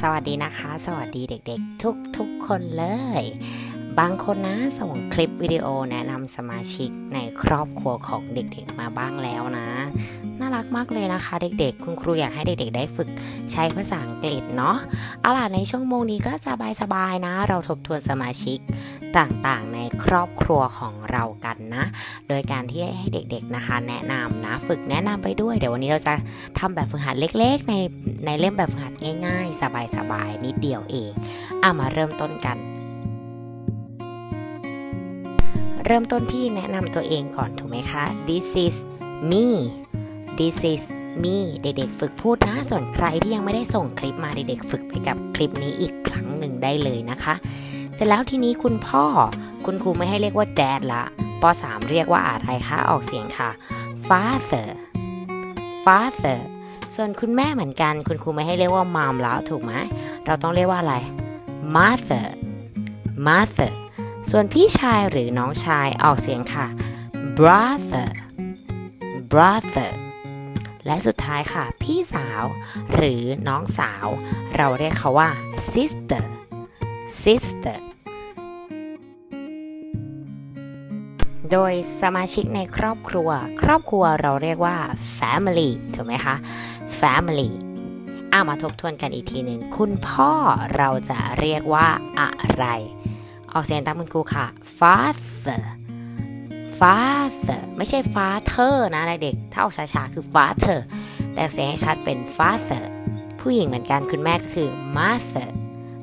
สวัสดีนะคะ สวัสดีเด็กๆ ทุกๆคนเลย บางคนนะส่งคลิปวิดีโอแนะนำสมาชิกในครอบครัวของเด็กๆมาบ้างแล้วนะ น่ารักมากเลยนะคะ เด็กๆ คุณครูอยากให้เด็กๆ ได้ฝึกใช้ภาษาอังกฤษเนาะเอาล่ะในช่วงโมงนี้ก็สบายๆนะ เราทบทวนสมาชิกต่างๆ ในครอบครัวของเรากันนะ โดยการที่ให้เด็กๆนะคะ แนะนำนะฝึกแนะนำไปด้วยเดี๋ยววันนี้เราจะทำแบบฝึกหัดเล็ก ๆ ในในเล่มแบบฝึกหัดง่าย ๆ สบายๆนิดเดียวเองอะมาเริ่มต้นกัน เริ่มต้นที่แนะนำตัวเองก่อนถูกไหมคะ this is me this is me เด็กๆฝึกพูดนะ ส่วนใครที่ยังไม่ได้ส่งคลิปมาเด็กๆฝึกไปกับคลิปนี้อีกครั้งหนึ่งได้เลยนะคะ เสร็จแล้วทีนี้คุณพ่อ คุณครูไม่ให้เรียกว่า dad ละป .3 เรียกว่าอะไรคะออกเสียงค่ะ father father ส่วนคุณแม่เหมือนกัน คุณครูไม่ให้เรียกว่า mom แล้วถูกไหม เราต้องเรียกว่าอะไร mother mother ส่วนพี่ชายหรือน้องชายออกเสียงค่ะ brother brother และสุดท้ายค่ะ พี่สาว หรือน้องสาว เราเรียกเขาว่า sister sister โดยสมาชิกในครอบครัว ครอบครัวเราเรียกว่า family ถูกไหมคะ family อะมาทบทวนกันอีกทีหนึ่ง คุณพ่อเราจะเรียกว่าอะไร ออกเสียงตามคุณครูค่ะ father father ไม่ใช่ father นะเด็กๆถ้าออกช้าๆคือ father แต่ออกเสียงให้ชัดเป็น father ผู้หญิงเหมือนกันคุณแม่ก็คือ mother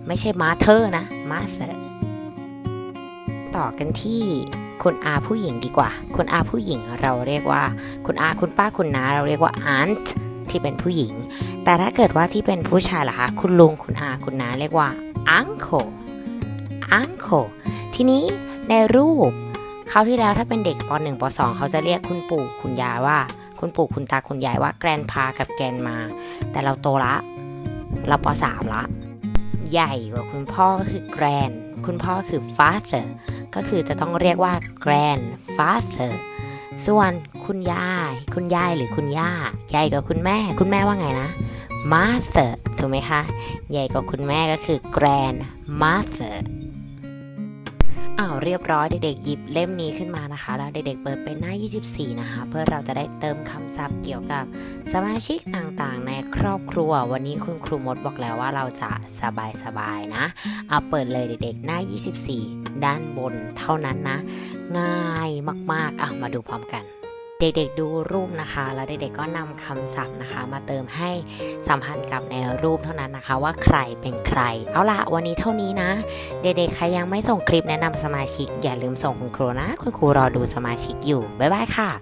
ไม่ใช่ mother นะ mother ต่อกันที่คุณอาผู้หญิงดีกว่า คุณอาผู้หญิงเราเรียกว่า คุณอาคุณป้าคุณน้าเราเรียกว่า aunt ที่เป็นผู้หญิง แต่ถ้าเกิดว่าที่เป็นผู้ชายล่ะคะ คุณลุงคุณอาคุณน้าเรียกว่า uncle uncle ทีนี้ในรูปเขาที่แล้วถ้าเป็นเด็กป .1 ป .2 เขาจะเรียกคุณปู่คุณยายว่า คุณปู่คุณตาคุณยายว่าแกรนพากับแกนมา แต่เราโตละ เราป .3 ละ ใหญ่กว่าคุณพ่อก็คือแกรนคุณพ่อคือ father ก็คือจะต้องเรียกว่า grandfather ส่วนคุณยาย คุณยายหรือคุณย่า ใหญ่กว่าคุณแม่ คุณแม่ว่าไงนะ mother ถูกไหมคะ ใหญ่กว่าคุณแม่ก็คือ grandmother อ้าวเรียบร้อยเด็กๆหยิบเล่มนี้ขึ้นมานะคะ แล้วเด็กๆเปิดเป็นหน้า 24 นะคะ เพื่อเราจะได้เติมคำศัพท์เกี่ยวกับสมาชิกต่างๆ ในครอบครัว วันนี้คุณครูมดบอกแล้วว่าเราจะสบายๆนะ เอาเปิดเลยเด็กๆหน้า 24 ด้านบนเท่านั้นนะ ง่ายมากๆอะมาดูพร้อมกัน เด็กๆดูรูปนะคะ แล้วเด็กๆก็นำคำศัพท์นะคะ มาเติมให้สัมพันธ์กับในรูปเท่านั้นนะคะ ว่าใครเป็นใคร เอาล่ะวันนี้เท่านี้นะ เด็กๆใครยังไม่ส่งคลิปแนะนำสมาชิก อย่าลืมส่งคุณครูนะ คุณครูรอดูสมาชิกอยู่บ๊ายบายค่ะ